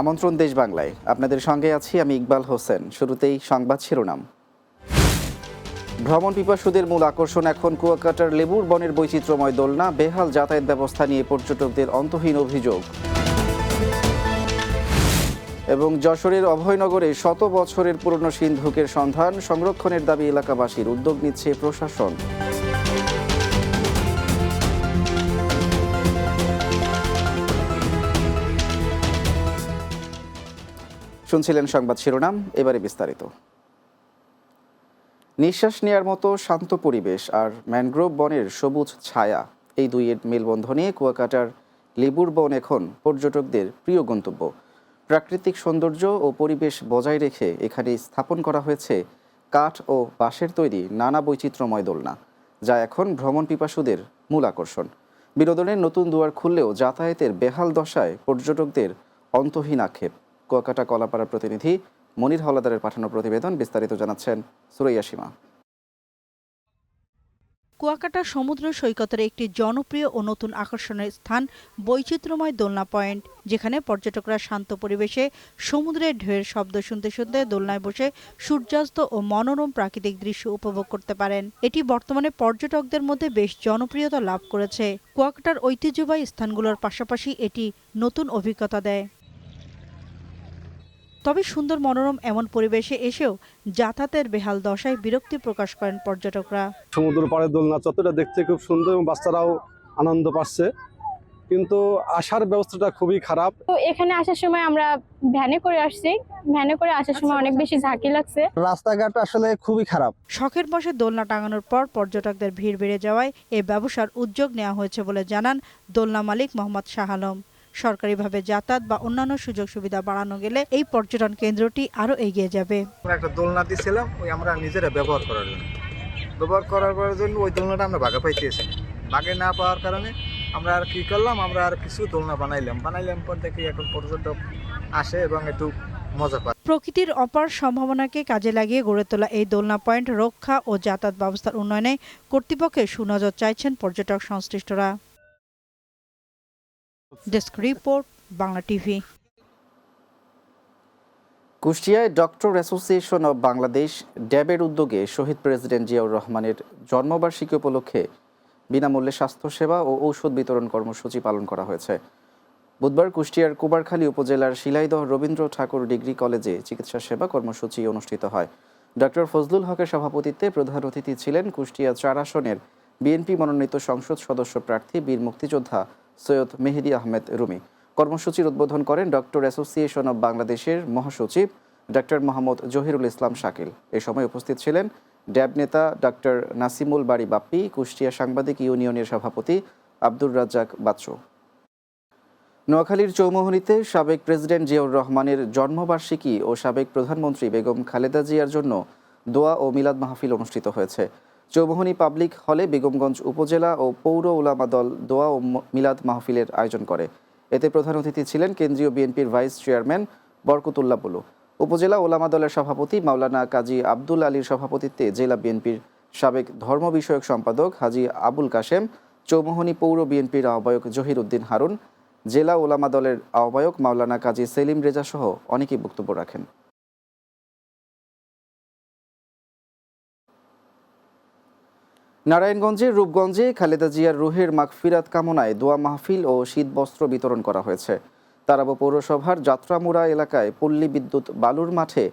আমন্ত্রণ দেশ বাংলায়। আপনাদের সঙ্গে আছি আমি ইকবাল হোসেন। শুরুতেই সংবাদ শিরোনাম। ভ্রমণ পিপাসুদের মূল আকর্ষণ এখন কুয়াকাটার লেবুর বনের বৈচিত্র্যময় দোলনা, বেহাল যাতায়াত ব্যবস্থা নিয়ে পর্যটকদের অন্তহীন অভিযোগ। এবং যশোরের অভয়নগরে শত বছরের পুরনো সিন্ধুকের সন্ধান, সংরক্ষণের দাবি এলাকাবাসীর। উদ্যোগ নিচ্ছে প্রশাসন। শুনছিলেন সংবাদ শিরোনাম, এবারে বিস্তারিত। নিঃশ্বাস নেওয়ার মতো শান্ত পরিবেশ আর ম্যানগ্রোভ বনের সবুজ ছায়া, এই দুইয়ের মেলবন্ধনে কুয়াকাটার লেবুর বন এখন পর্যটকদের প্রিয় গন্তব্য। প্রাকৃতিক সৌন্দর্য ও পরিবেশ বজায় রেখে এখানে স্থাপন করা হয়েছে কাঠ ও বাঁশের তৈরি নানা বৈচিত্র্যময় দোলনা, যা এখন ভ্রমণ পিপাসুদের মূল আকর্ষণ। বিনোদনের নতুন দুয়ার খুললেও যাতায়াতের বেহাল দশায় পর্যটকদের অন্তহীন আক্ষেপ। কুয়াকাটা কলাপাড়ার প্রতিনিধি মনির হলাদারের পাঠানো প্রতিবেদন বিস্তারিত জানাচ্ছেন সুরাইয়া সীমা। কুয়াকাটা সমুদ্র সৈকতের একটি জনপ্রিয় ও নতুন আকর্ষণের স্থান বৈচিত্র্যময় দোলনা পয়েন্ট, যেখানে পর্যটকরা শান্ত পরিবেশে সমুদ্রের ঢেউয়ের শব্দ শুনতে শুনতে দোলনায় বসে সূর্যাস্ত ও মনোরম প্রাকৃতিক দৃশ্য উপভোগ করতে পারেন। এটি বর্তমানে পর্যটকদের মধ্যে বেশ জনপ্রিয়তা লাভ করেছে। কুয়াকাটার ঐতিহ্যবাহী স্থানগুলোর পাশাপাশি এটি নতুন অভিজ্ঞতা দেয়। তবে সুন্দর মনোরম এমন পরিবেশে এসেও যাতায়াতের বেহাল দশায় বিরক্তি প্রকাশ করেন পর্যটকরা। সমুদ্র পাড়ে দোলনা চত্বরটা দেখতে খুব সুন্দর এবং বাচ্চারাও আনন্দ পাচ্ছে। কিন্তু আসার ব্যবস্থাটা খুবই খারাপ। তো এখানে আসার সময় আমরা ভ্যানে করে আসছি। ভ্যানে করে আসার সময় অনেক বেশি ঝাঁকি লাগছে। রাস্তাঘাট আসলে খুবই খারাপ। শখের বসে দোলনা টাঙানোর পর পর্যটকদের ভিড় বেড়ে যাওয়ায় এ ব্যবসার উদ্যোগ নেওয়া হয়েছে বলে জানান দোলনা মালিক মোহাম্মদ শাহ আলম। সরকারিভাবে যাতায়াত বা অন্যান্য সুযোগ সুবিধা বাড়ানো গেলে এই পর্যটন কেন্দ্রটি আরও এগিয়ে যাবে। আমরা একটা দোলনা দিয়েছিলাম ওই আমরা নিজেরা ব্যবহার করার জন্য। ব্যবহার করার করার জন্য ওই দোলনাটা আমরা বাঘা পাইতেছি। বাঘে না পাওয়ার কারণে আমরা আর কি করলাম আমরা আর কিছু দোলনা বানাইলাম। বানাইলাম পর দেখি এখন পর্যটক আসে এবং একটু মজা পায়। প্রকৃতির অপার সম্ভাবনাকে কাজে লাগিয়ে গড়ে তোলা এই দোলনা পয়েন্ট রক্ষা ও যাতায়াত ব্যবস্থার উন্নয়নে কর্তৃপক্ষের সুনজর চাইছেন পর্যটক সংশ্লিষ্টরা। Desk report, Bangla TV. কুষ্টিয়ায় doctor association of Bangladesh ড্যাবের উদ্যোগে শহীদ প্রেসিডেন্ট জিয়াউর রহমানের জন্মবার্ষিকী উপলক্ষে বিনামূল্যে স্বাস্থ্যসেবা ও ঔষধ বিতরণ কর্মসূচি পালন করা হয়েছে। বুধবার কুষ্টিয়ার কুবারখালী উপজেলার শিলাইদহ রবীন্দ্র ঠাকুর ডিগ্রি কলেজে চিকিৎসা সেবা কর্মসূচি অনুষ্ঠিত হয়। ডক্টর ফজলুল হকের সভাপতিত্বে প্রধান অতিথি ছিলেন কুষ্টিয়া চার আসনের বিএনপি মনোনীত সংসদ সদস্য প্রার্থী বীর মুক্তিযোদ্ধা সৈয়দ মেহেদি আহমেদ রুমি। কর্মসূচির উদ্বোধন করেন ডক্টর অ্যাসোসিয়েশন অব বাংলাদেশের মহাসচিব ডক্টর মোহাম্মদ জহিরুল ইসলাম শাকিল। এ সময় উপস্থিত ছিলেন ড্যাব নেতা ডক্টর নাসিমুল বাড়ি বাপ্পি, কুষ্টিয়া সাংবাদিক ইউনিয়নের সভাপতি আব্দুর রাজ্জাক বাচ্চু। নোয়াখালীর চৌমোহনীতে সাবেক প্রেসিডেন্ট জিয়াউর রহমানের জন্মবার্ষিকী ও সাবেক প্রধানমন্ত্রী বেগম খালেদা জিয়ার জন্য দোয়া ও মিলাদ মাহফিল অনুষ্ঠিত হয়েছে। চৌমোহনী পাবলিক হলে বেগমগঞ্জ উপজেলা ও পৌর ওলামা দল দোয়া ও মিলাদ মাহফিলের আয়োজন করে। এতে প্রধান অতিথি ছিলেন কেন্দ্রীয় বিএনপির ভাইস চেয়ারম্যান বরকতুল্লাহ বুলু। উপজেলা ওলামা দলের সভাপতি মাওলানা কাজী আব্দুল আলীর সভাপতিত্বে জেলা বিএনপির সাবেক ধর্ম বিষয়ক সম্পাদক হাজি আবুল কাশেম চৌমোহনী পৌর বিএনপির আহ্বায়ক জহির উদ্দিন হারুন, জেলা ওলামা দলের আহ্বায়ক মাওলানা কাজী সেলিম রেজা সহ অনেকেই বক্তব্য রাখেন। নারায়ণগঞ্জের রূপগঞ্জে খালেদা জিয়ার রুহের মাগফিরাত কামনায় দোয়া মাহফিল ও শীতবস্ত্র বিতরণ করা হয়েছে। তারাবো পৌরসভার যাত্রামুড়া এলাকায় পল্লী বিদ্যুৎ বালুর মাঠে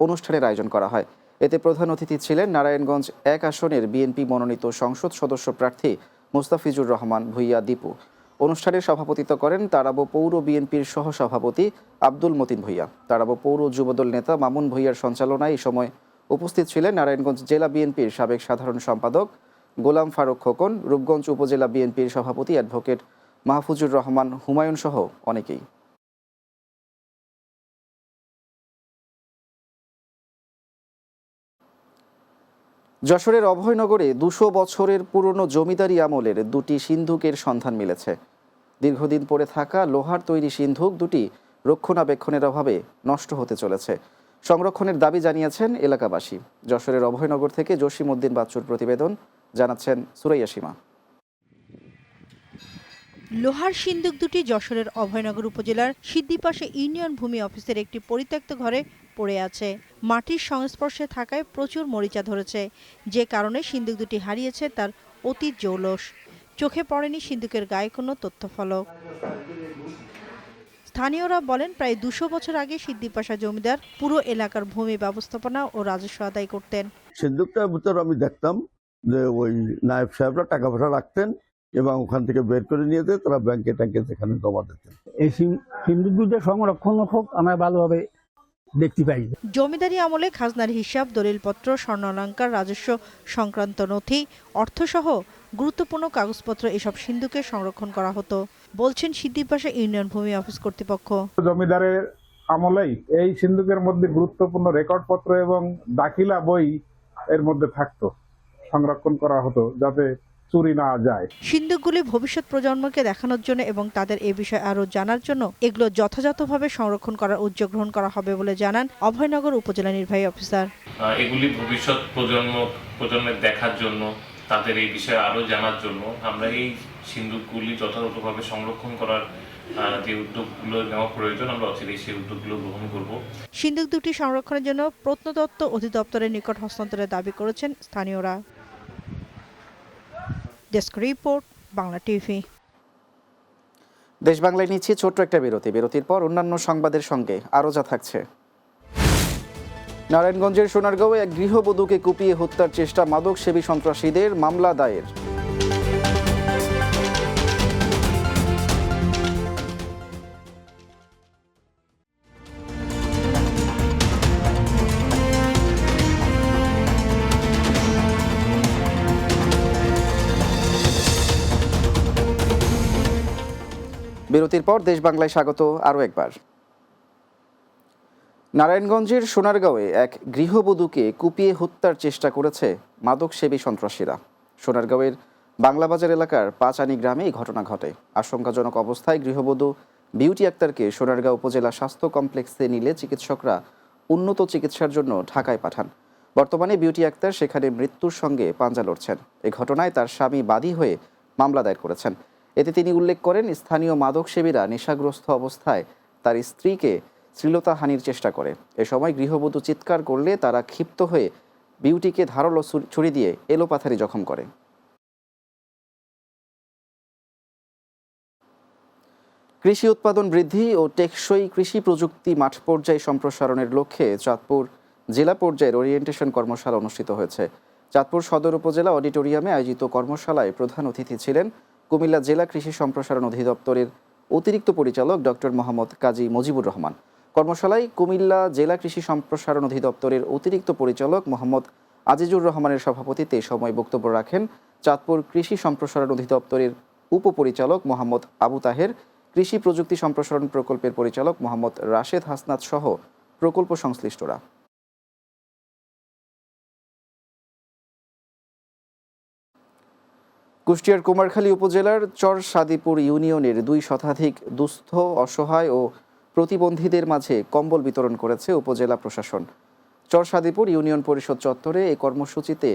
অনুষ্ঠানের আয়োজন করা হয়। এতে প্রধান অতিথি ছিলেন নারায়ণগঞ্জ এক আসনের বিএনপি মনোনীত সংসদ সদস্য প্রার্থী মুস্তাফিজুর রহমান, ভুইয়া, দীপু। অনুষ্ঠানে সভাপতিত্ব করেন তারাবো পৌর বিএনপির সহসভাপতি আব্দুল মতিন ভুইয়া। তারাবো পৌর যুবদল নেতা মামুন ভুইয়ার সঞ্চালনায় এই সময় উপস্থিত ছিলেন নারায়ণগঞ্জ জেলা বিএনপির সাবেক সাধারণ সম্পাদক গোলাম ফারুক খোকন, রূপগঞ্জ উপজেলা বিএনপির সভাপতি অ্যাডভোকেট মাহফুজুর রহমান হুমায়ুন সহ অনেকেই। যশোরের অভয়নগরে দুশো বছরের পুরনো জমিদারি আমলের দুটি সিন্ধুকের সন্ধান মিলেছে। দীর্ঘদিন পরে থাকা লোহার তৈরি সিন্ধুক দুটি রক্ষণাবেক্ষণের অভাবে নষ্ট হতে চলেছে। সংরক্ষণের দাবি জানিয়েছেন এলাকাবাসী। যশোরের অভয়নগর থেকে জসিম উদ্দিন বাচ্চুর প্রতিবেদন জানাচ্ছেন সুরাইয়া সীমা। লোহার সিন্দুক দুটি যশোরের অভয়নগর উপজেলার সিদ্দিপাশে ইউনিয়ন ভূমি অফিসের একটি পরিত্যক্ত ঘরে পড়ে আছে। মাটির সংস্পর্শে থাকায় প্রচুর মরিচা ধরেছে। যে কারণে সিন্দুক দুটি হারিয়েছে তার অতীত জৌলস। চোখে পড়েনি সিন্দুকের গায়ে কোনো তথ্যফলক। স্থানীয়রা বলেন প্রায় দুশো বছর আগে সিদ্দিপাশা জমিদার পুরো এলাকার ভূমি ব্যবস্থাপনা ও রাজস্ব আদায় করতেন। সিন্ধুকটার ভিতর আমি দেখতাম যে ওই নায়েব সাহেবরা টাকা পয়সা রাখতেন এবং ওখান থেকে বের করে নিয়ে যেতে তারা ব্যাংকে ট্যাঙ্কে সেখানে জমা দিতেন। এই হিন্দু দুধের সংরক্ষণ হোক আমরা ভালোভাবে দেখতে পাই। জমিদারি আমলে খাজনার হিসাব দলিলপত্র স্বর্ণালঙ্কার রাজস্ব সংক্রান্ত নথি অর্থসহ গুরুত্বপূর্ণ কাগজপত্র এসব সিন্ধুকে সংরক্ষণ করা হতো বলছেন সিদ্দিপাশা ইউনিয়ন ভূমি অফিস কর্তৃপক্ষ। জমিদারের আমলেই এই সিন্ধুকের মধ্যে গুরুত্বপূর্ণ রেকর্ডপত্র এবং দাখিলা বই এর মধ্যে থাকতো। সংরক্ষণ করা হতো যাতে চুরি না যায়। সিন্ধুকগুলি ভবিষ্যৎ প্রজন্মকে দেখানোর জন্য এবং তাদের এ বিষয়ে আরও জানার জন্য এগুলো যথাযথভাবে সংরক্ষণ করার উদ্যোগ গ্রহণ করা হবে বলে জানান অভয়নগর উপজেলা নির্বাহী অফিসার। এগুলি ভবিষ্যৎ প্রজন্ম প্রজন্মের দেখার জন্য তাদের এই বিষয়ে আরও জানার জন্য আমরা এই সিন্ধুকগুলি যথাযথভাবে সংরক্ষণ করার যে উদ্যোগগুলো নেওয়া প্রয়োজন আমরা অচিরেই সেই উদ্যোগগুলো গ্রহণ করব। সিন্ধুক দুটি সংরক্ষণের জন্য প্রত্নতত্ত্ব অধিদপ্তরের নিকট হস্তান্তরের দাবি করেছেন স্থানীয়রা। Desk report, Bangla TV. দেশ বাংলায় নিচ্ছি ছোট্ট একটা বিরতি। বিরতির পর অন্যান্য সংবাদের সঙ্গে আরও যা থাকছে। নারায়ণগঞ্জের সোনারগাঁও এক গৃহবধূকে কুপিয়ে হত্যার চেষ্টা মাদক সেবী সন্ত্রাসীদের মামলা দায়ের। বিরতির পর দেশ বাংলায় স্বাগত আরও একবার। নারায়ণগঞ্জের সোনারগাঁওয়ে এক গৃহবধূকে কুপিয়ে হত্যার চেষ্টা করেছে মাদক সেবী সন্ত্রাসীরা। সোনারগাঁওয়ের বাংলাবাজার এলাকার পাঁচানি গ্রামে এই ঘটনা ঘটে। আশঙ্কাজনক অবস্থায় গৃহবধূ বিউটি আক্তারকে সোনারগাঁও উপজেলা স্বাস্থ্য কমপ্লেক্সে নিলে চিকিৎসকরা উন্নত চিকিৎসার জন্য ঢাকায় পাঠান। বর্তমানে বিউটি আক্তার সেখানে মৃত্যুর সঙ্গে পাঞ্জা লড়ছেন। এ ঘটনায় তার স্বামী বাদী হয়ে মামলা দায়ের করেছেন। এতে তিনি উল্লেখ করেন, স্থানীয় মাদক সেবীরা নেশাগ্রস্ত অবস্থায় তার স্ত্রীকে শ্লীলতাহানির চেষ্টা করে। এ সময় গৃহবধূ চিৎকার করলে তারা ক্ষিপ্ত হয়ে বিউটিকে ধারালো ছুরি দিয়ে এলোপাথারি জখম করে। কৃষি উৎপাদন বৃদ্ধি ও টেকসই কৃষি প্রযুক্তি মাঠ পর্যায়ে সম্প্রসারণের লক্ষ্যে চাঁদপুর জেলা পর্যায়ের ওরিয়েন্টেশন কর্মশালা অনুষ্ঠিত হয়েছে। চাঁদপুর সদর উপজেলা অডিটোরিয়ামে আয়োজিত কর্মশালায় প্রধান অতিথি ছিলেন কুমিল্লা জেলা কৃষি সম্প্রসারণ অধিদপ্তরের অতিরিক্ত পরিচালক ডক্টর মোহাম্মদ কাজী মজিবুর রহমান। কর্মশালায় কুমিল্লা জেলা কৃষি সম্প্রসারণ অধিদপ্তরের অতিরিক্ত পরিচালক মোহাম্মদ আজিজুর রহমানের সভাপতিত্বে এ সময় বক্তব্য রাখেন চাঁদপুর কৃষি সম্প্রসারণ অধিদপ্তরের উপপরিচালক মোহাম্মদ আবু তাহের, কৃষি প্রযুক্তি সম্প্রসারণ প্রকল্পের পরিচালক মোহাম্মদ রাশেদ হাসনাত সহ প্রকল্প সংশ্লিষ্টরা। কুষ্টিয়ার কুমারখালী উপজেলার চর সাদিপুর ইউনিয়নের দুই শতাধিক দুস্থ, অসহায় ও প্রতিবন্ধীদের মাঝে কম্বল বিতরণ করেছে উপজেলা প্রশাসন। চর সাদিপুর ইউনিয়ন পরিষদ চত্বরে এই কর্মসূচিতে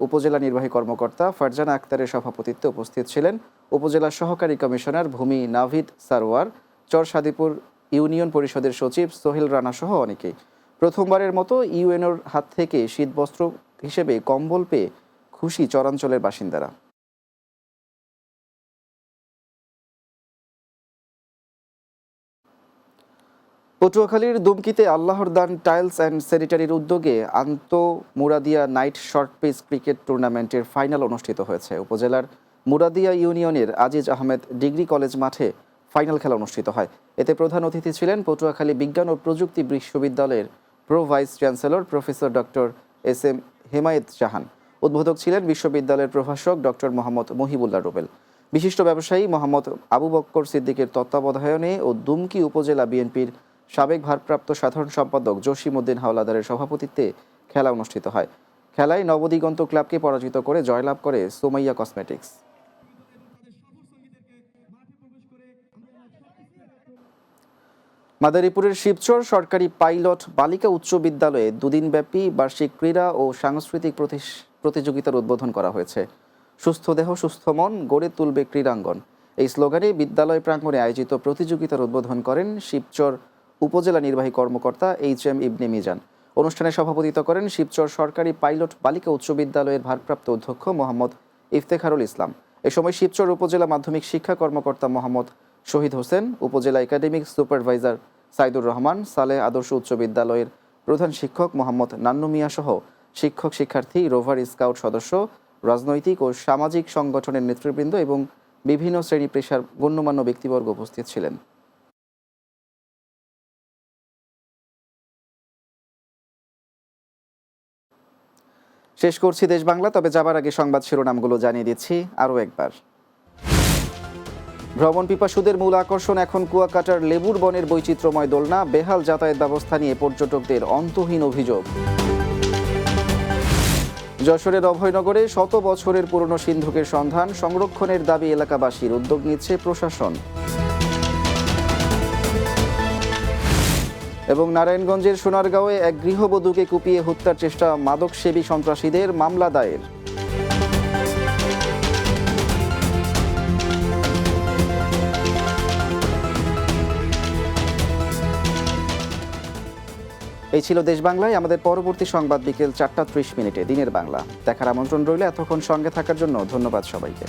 উপজেলা নির্বাহী কর্মকর্তা ফারজানা আক্তারের সভাপতিত্বে উপস্থিত ছিলেন উপজেলা সহকারী কমিশনার ভূমি নাভিদ সারোয়ার চর সাদিপুর ইউনিয়ন পরিষদের সচিব সোহেল রানা সহ অনেকেই। প্রথমবারের মতো ইউএনওর হাত থেকে শীতবস্ত্র হিসেবে কম্বল পেয়ে খুশি চরাঞ্চলের বাসিন্দারা। পটুয়াখালীর দুমকিতে আল্লাহর দান টাইলস অ্যান্ড স্যানিটারির উদ্যোগে আন্ত Muradia night short pitch cricket টুর্নামেন্টের ফাইনাল অনুষ্ঠিত হয়েছে। উপজেলার মুরাদিয়া ইউনিয়নের আজিজ আহমেদ ডিগ্রি কলেজ মাঠে ফাইনাল খেলা অনুষ্ঠিত হয়। এতে প্রধান অতিথি ছিলেন পটুয়াখালী বিজ্ঞান ও প্রযুক্তি বিশ্ববিদ্যালয়ের pro vice chancellor professor doctor S M Hemayet Jahan. উদ্বোধক ছিলেন বিশ্ববিদ্যালয়ের প্রভাষক ডক্টর মোহাম্মদ মহিবুল্লাহ রুবেল। বিশিষ্ট ব্যবসায়ী মোহাম্মদ আবু বক্কর সিদ্দিকের তত্ত্বাবধায়নে ও দুমকি উপজেলা বিএনপির সাবেক ভারপ্রাপ্ত সাধারণ সম্পাদক জসিম উদ্দিন হাওলাদারের সভাপতিত্বে খেলা অনুষ্ঠিত হয়। খেলায় নবদিগন্ত ক্লাবকে পরাজিত করে জয়লাভ করে সোমাইয়া কসমেটিক্স। মাদারীপুরের শিবচর সরকারি পাইলট বালিকা উচ্চ বিদ্যালয়ে দুদিনব্যাপী বার্ষিক ক্রীড়া ও সাংস্কৃতিক প্রতিযোগিতার উদ্বোধন করা হয়েছে। সুস্থ দেহ, সুস্থ মন, গড়ে তুলবে ক্রীড়াঙ্গন। এই স্লোগানে বিদ্যালয় প্রাঙ্গণে আয়োজিত প্রতিযোগিতার উদ্বোধন করেন শিবচর উপজেলা নির্বাহী কর্মকর্তা এইচ এম ইবনে মিজান। অনুষ্ঠানে সভাপতিত্ব করেন শিবচর সরকারি পাইলট বালিকা উচ্চ বিদ্যালয়ের ভারপ্রাপ্ত অধ্যক্ষ মোহাম্মদ ইফতেখারুল ইসলাম। এ সময় শিবচর উপজেলা মাধ্যমিক শিক্ষা কর্মকর্তা মোহাম্মদ শহীদ হোসেন, উপজেলা একাডেমিক সুপারভাইজার সাইদুর রহমান সালেহ আদর্শ উচ্চ বিদ্যালয়ের প্রধান শিক্ষক মোহাম্মদ নান্নু মিয়া সহ শিক্ষক, শিক্ষার্থী, রোভার স্কাউট সদস্য, রাজনৈতিক ও সামাজিক সংগঠনের নেতৃবৃন্দ এবং বিভিন্ন শ্রেণি পেশার গণ্যমান্য ব্যক্তিবর্গ উপস্থিত ছিলেন। শেষ করছি দেশ বাংলা, তবে যাবার আগে সংবাদ শিরোনামগুলো জানিয়ে দিচ্ছি আরও একবার। ভ্রমণ পিপাসুদের মূল আকর্ষণ এখন কুয়াকাটার লেবুর বনের বৈচিত্র্যময় দোলনা, বেহাল যাতায়াত ব্যবস্থা নিয়ে পর্যটকদের অন্তহীন অভিযোগ। যশোরের অভয়নগরে শত বছরের পুরনো সিন্ধুকের সন্ধান, সংরক্ষণের দাবি এলাকাবাসীর, উদ্যোগ নিচ্ছে প্রশাসন। এবং নারায়ণগঞ্জের সোনারগাঁওয়ে এক গৃহবধূকে কুপিয়ে হত্যার চেষ্টা মাদকসেবী সন্ত্রাসীদের মামলা দায়ের। এই ছিল দেশ বাংলায়। আমাদের পরবর্তী সংবাদ বিকেল চারটা ত্রিশ মিনিটে দিনের বাংলা। দেখার আমন্ত্রণ রইল এতক্ষণ সঙ্গে থাকার জন্য। ধন্যবাদ সবাইকে।